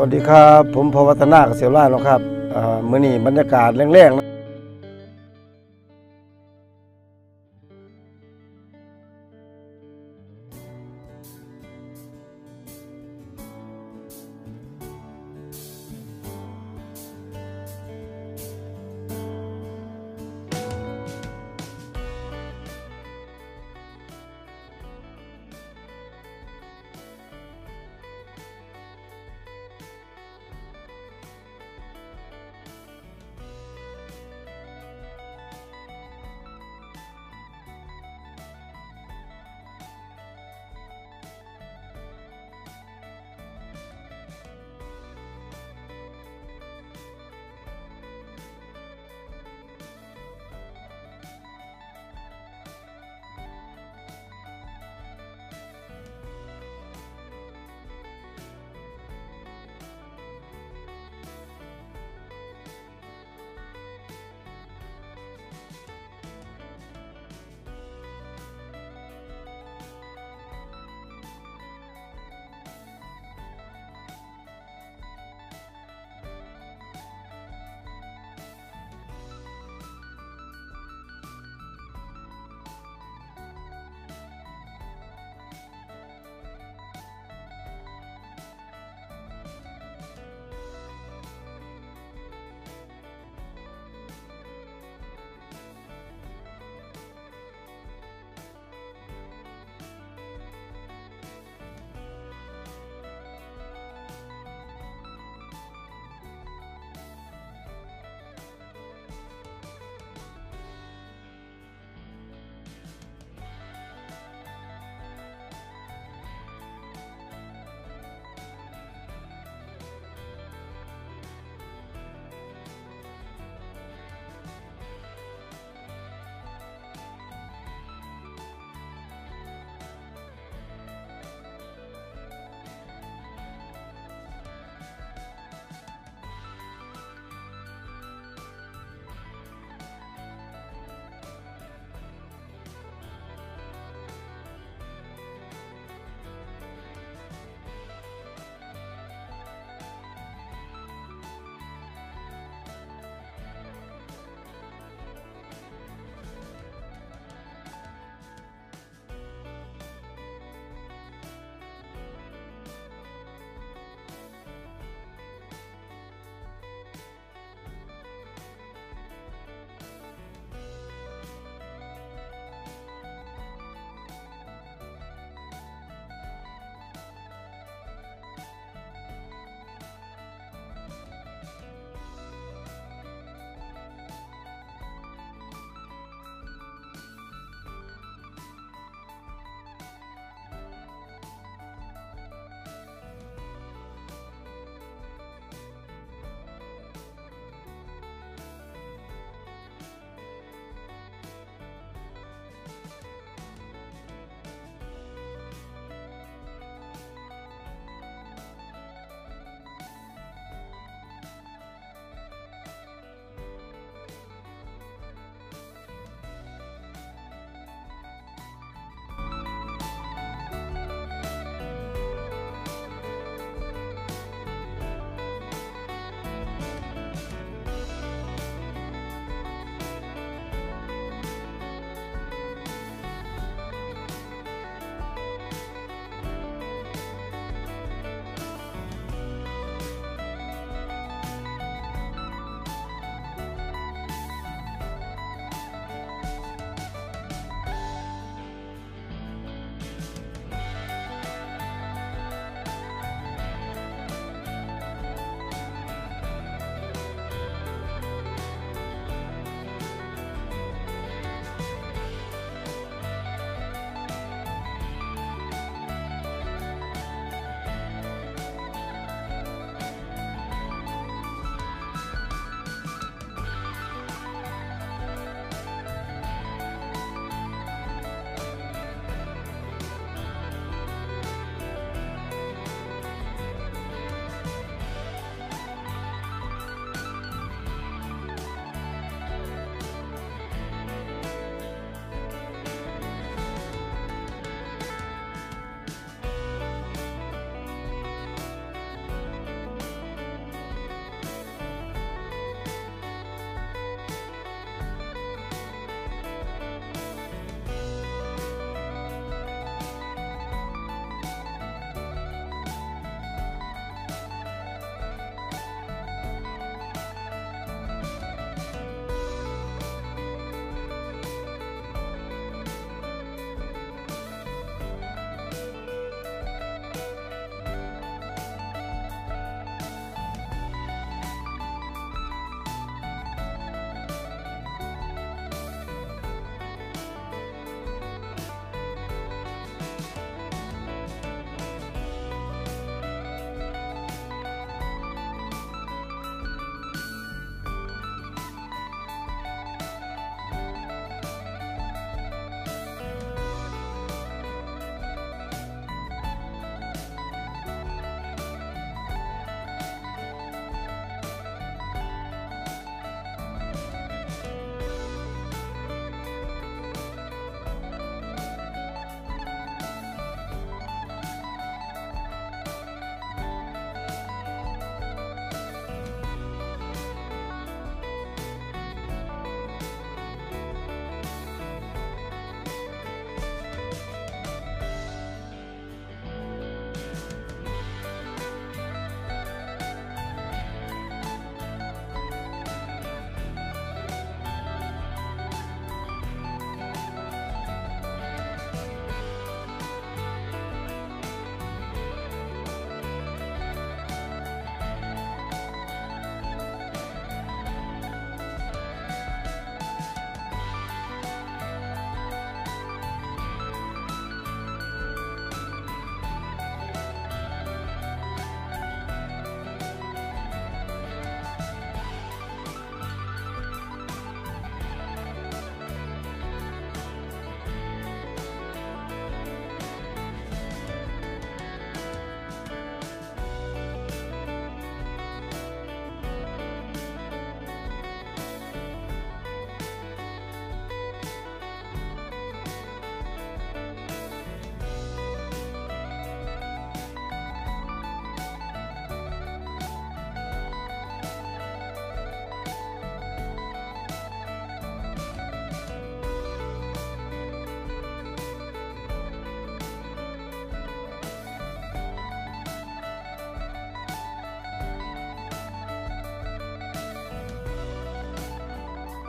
สวัสดีครับ ผมพวัฒนาเกษมราชนะครับเมื่อนี้บรรยากาศแรงๆนะ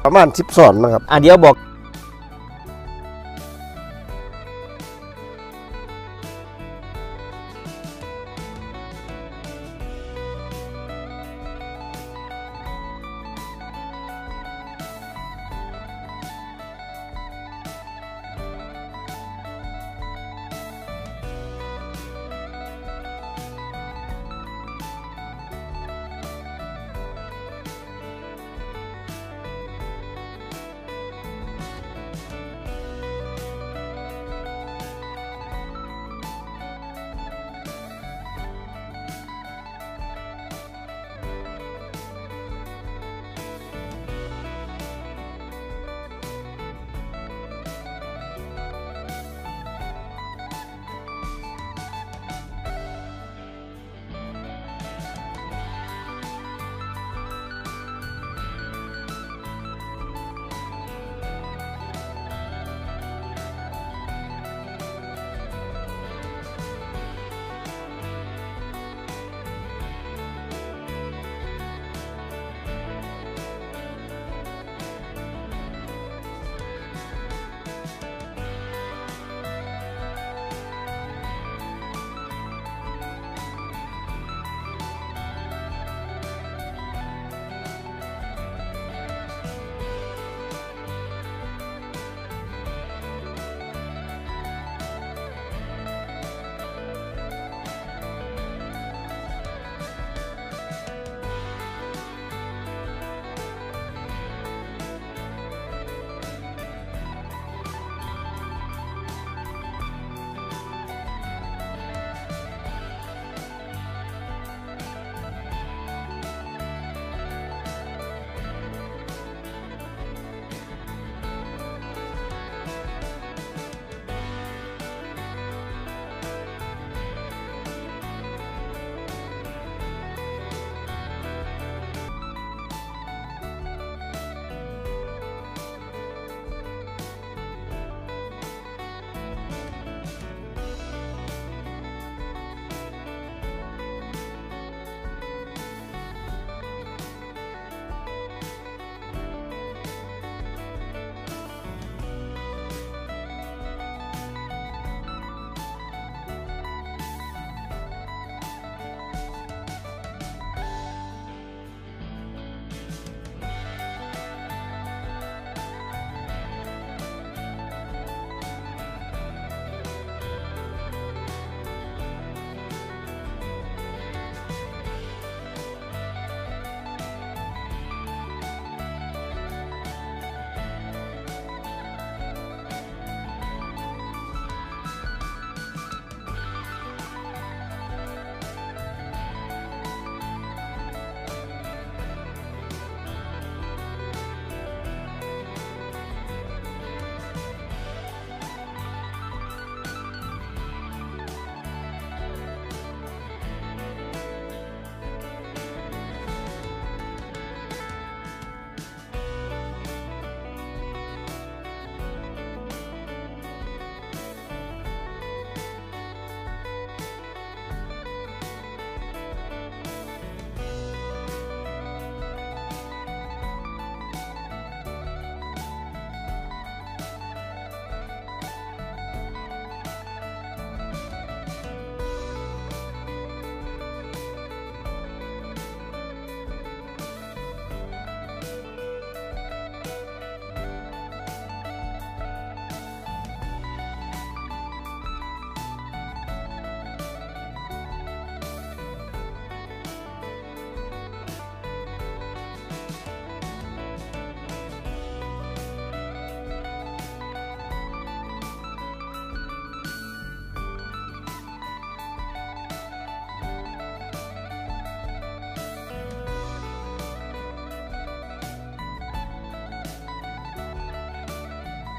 ประมาณ10สอนนะครับ อะเดี๋ยวบอก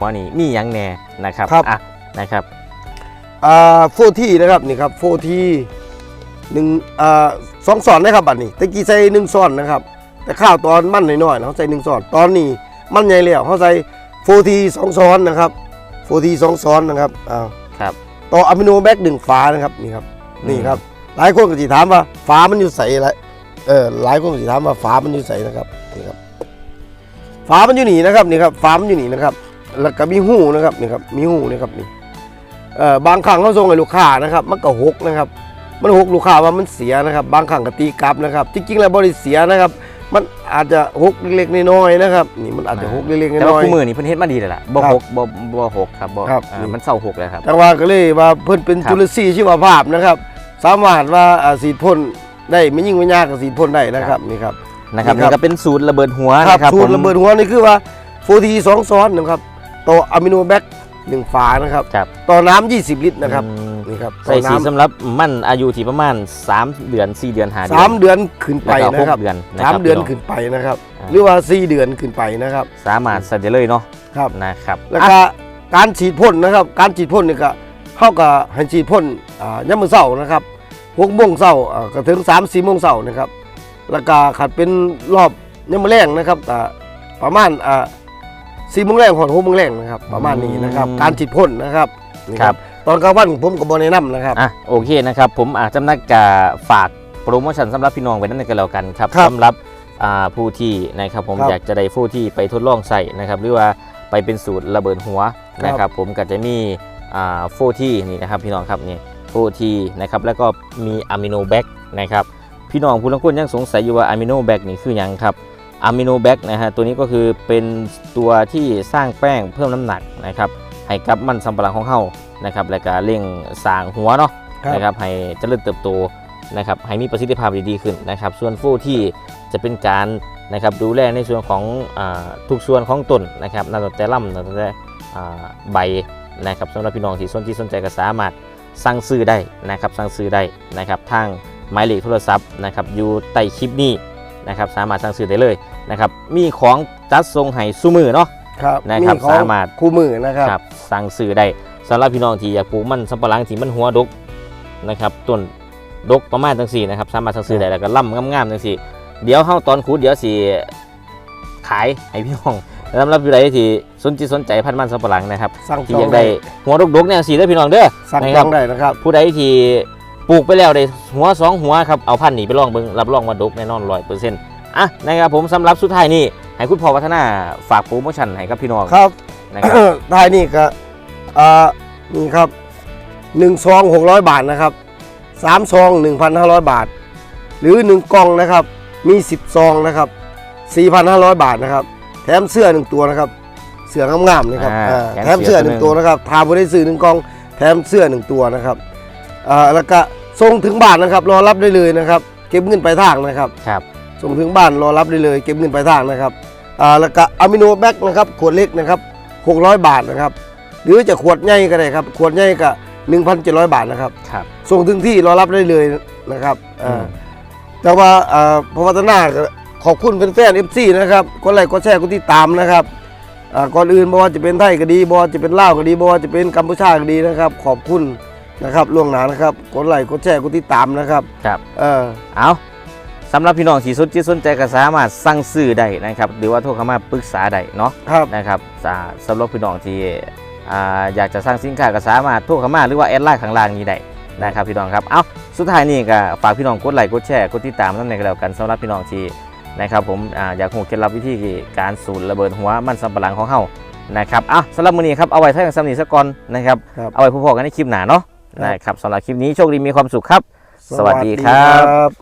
ว่านี่มีหยังแน่นะครับครับ อะนะครับอ่าโฟทีนะครับนี่ครับโฟทีหนึ่งอ่าสองสอนนะครับบัดนี้ตะกี้ใส่หนึ่งสอนนะครับ แต่ข้าวตอนมันน้อยๆเขาใส่หนึ่งสอนตอนนี้มันใหญ่แล้วเขาใส่โฟทีสองซ้อนนะครับโฟทีสองซ้อนนะครับอ้าวครับ ต่ออะมิโนแบคหนึ่งฝานะครับนี่ครับนี่ครับ หลายคนก็สิถามว่าฝามันอยู่ใส่อะไรเออหลายคนก็สิถามว่าฝามันอยู่ใส่นะครับนี่ครับฝฝามันอยู่นี่นะครับนี่ครับฝามันอยู่นี่นะครับ แล้วก็มีหูนะครับนี่ครับมีหูนะครับนี่เอ่อบางครั้งเขาส่งให้ลูกค้านะครับ มันก็หกนะครับ มันหกลูกค้าว่ามันเสียนะครับ บางครั้งก็ตีกลับนะครับจริงๆแล้วบริเสียนะครับ มันอาจจะหกเล็กๆน้อยๆนะครับนี่มันอาจจะหกเล็กๆแต่น้ว่าอย คู่มือนี่เพิ่นเฮ็ดมาดีเลยล่ะบ่ครับหกบ่บ่หกครับบ่ครับ อ่ามันเศร้าหกแล้วครับ ๆแต่ว่าก็เลยว่าเพิ่นเป็นครับ จุลทรีย์ชีวภาพนะครับ สามารถว่าอ่าสีดพ่นได้ไม่ยิ่งไม่ยากกับสีดพ่นได้นะครับนี่ครับ นะครับนี่ครับ นี่ก็เป็นสูตรระเบิดหัวครับนะครับสูผตรม ระเบิดหัวนี่คือว่าโฟทีสองซ้อนนะครับ ต่ออะมิโนแบคหนึ่งฝานะครับ ครับ ต่อน้ำ20 ลิตรนะครับอืมนี่ครับใส่ต่อสีน้ำสำหรับมันอายุที่ประมาณ 3 เดือน 4 เดือน5เดือนสามเดือนขึ้นไปแล้วก็นะครับหกเดือนนะสามครับเดือนพี่น้องขึ้นไปนะครับ อ่า หรือว่าสี่เดือนขึ้นไปนะครับ สามารถใส่ได้เลยเนาะครับ นะครับแล้วก็การฉีดพ่นนะครับ การฉีดพ่นนี่ก็เข้ากับให้ฉีดพ่นอ่ายามมื้อเช้านะครับหกโมงเช้าอ่าก็ถึงสามสี่โมงเช้านะครับ แล้วก็ขัดเป็นรอบยามมื้อแรงนะครับอ่าประมาณอ่า สี่โมงแรงหอดหกโมงแรงนะครับ ประมาณนี้นะครับการฉีดพ่นนะครับนี่ครับ ตอนกลางวันผมก็บอแนะนำนะครับ อะโอเคนะครับผมอาจจำนักกาฝากโปรโมชั่นสำหรับพี่น้องไว้นั่นกันแล้วกันครับครับสำหรับอ่าผู้ที่นะครับผมครับอยากจะได้ผู้ที่ไปทดลองใส่นะครับหรือว่าไปเป็นสูตรระเบิดหัวนะครับผมก็จะมีอ่าโฟที่นี่นะครับพี่น้องครับนี่โฟที่นะครับแล้วก็มีอะมิโนแบคนะครับพี่น้องผู้ลางคนยังสงสัยอยู่ว่าอะมิโนแบคนี่คือหยังครับ อะมิโนแบคนะฮะตัวนี้ก็คือเป็นตัวที่สร้างแป้งเพิ่มน้ำหนักนะครับให้กับมันสำปะหลังของเฮานะครับและก็เร่งสร้างหัวเนาะครับนะครับให้เจริญเติบโตนะครับให้มีประสิทธิภาพดีๆขึ้นนะครับส่วนฟูที่จะเป็นการนะครับดูแลในส่วนของอาทุกส่วนของต้นนะครับนับตั้งแต่ลำนับตั้งแต่อ่าใบนะครับสำหรับพี่น้องที่สนที่สนใจก็สามารถสั่งซื้อได้นะครับสั่งซื้อได้นะครับทางหมายเลขโทรศัพท์นะครับอยู่ใต้คลิปนี้นะครับสามารถสั่งซื้อได้เลย นะครับมีของจัดส่งให้ซูมือเนาะครับนะครับของสามารถคู่มือนะครับครับ สั่งซื้อได้สำหรับพี่น้องที่อยากปลูกมันสำปะหลังที่มันหัวดกนะครับต้นดกประมาณจังสี่นะครับสามารถสั่งซื้อได้แล้วก็ล่ำงามๆจังสี่เดี๋ยวเฮาตอนขุดเดี๋ยวสิขายให้พี่น้องสำหรับผู้ใดที่สนใจสนใจพันธุ์มันสำปะหลังนะครับสั่งที่จอองยากได้หัวดกๆเนี่ยสี่เด้อพี่น้องเด้อสั่งนะจครัอบงได้นะครับ ผู้ใดที่ปลูกไปแล้วได้หัวสองหัวครับเอาพันธุ์นี้ไปลองเบิ่งรับรองว่าดกแน่นอนร้อยเปอร์เซ็นต์ อะนะครับผมสำหรับสุดท้ายนี่ให้คุณพ่อวัฒนาฝากโปรโมชั่นให้กับพี่น้องครับนะครับ ได้นี่ก็อ่านี่ครับหนึ่งซองหกร้อยบาทนะครับสามซองหนึ่งพันห้าร้อยบาท หรือหนึ่งกล่องนะครับ มีสิบซองนะครับสี่พันห้าร้อยบาทนะครับ แถมเสื้อหนึ่งตัวนะครับ เสื้องามๆนะครับอ่าอ่าแถแถมมเสื้เสื้ออหนึ่งตัวนะครับทาผู้ได้ซื้อหนึ่งกล่องแถมเสื้อหนึ่งตัวนะครับอ่าแล้วก็ส่งถึงบ้านนะครับ รอรับได้เลยนะครับ เก็บเงินปลายทางนะครับครับ ส่งถึงบ้านรอรับได้เลย เก็บเงินปลายทางนะครับอ่าแล้วก็อะมิโนแบคนะครับขวดเล็กนะครับ600 บาทนะครับหรือจะขวดใหญ่ก็ได้ครับขวดใหญ่ก็1,700 บาทนะครับครับ ส่งถึงที่รอรับได้เลยนะครับอือ่ามแต่ว่าอ่าพระวัฒนาก็ขอบคุณเป็นแฟนเอฟซีนะครับกดไลค์กดแชร์กดติดตามนะครับอ่าก่อนอื่นบ่ว่าจะเป็นไทยก็ดีบ่ว่าจะเป็นลาวก็ดีบ่ว่าจะเป็นกัมพูชาก็ดีนะครับ ขอบคุณนะครับล่วงหน้านะครับกดไลค์กดแชร์กดติดตามนะครับครับเออเอา สำหรับพี่น้องที่สนใจสนใจก็สามารถสั่งซื้อได้นะครับ หรือว่าโทรเข้ามาปรึกษาได้เนาะครับ นะครับสาสำหรับพี่น้องที่อ่าอยากจะสร้างสินค้าก็สามารถโทรเข้ามาหรือว่าแอดไลน์ข้างล่างนี้ได้นะครับพี่น้องครับเอาสุดท้ายนี่ก็ฝากพี่น้องกดไลค์กดแชร์กดติดตามนั่นเองก็แล้วกันสำหรับพี่น้องที่นะครับผมอาอยากหูเคล็ดลับวิธีการสูตรระเบิดหัวมันสำปะหลังของเฮานะครับเอาสำหรับมื้อนี้ครับเอาไว้เท่ากันสำนีสักก่อนนะครับครับ เอาไว้พบกันในคลิปหน้าเนาะนะครับสำหรับคลิปนี้โชคดีมีความสุขครับ สวัสดีครับครับ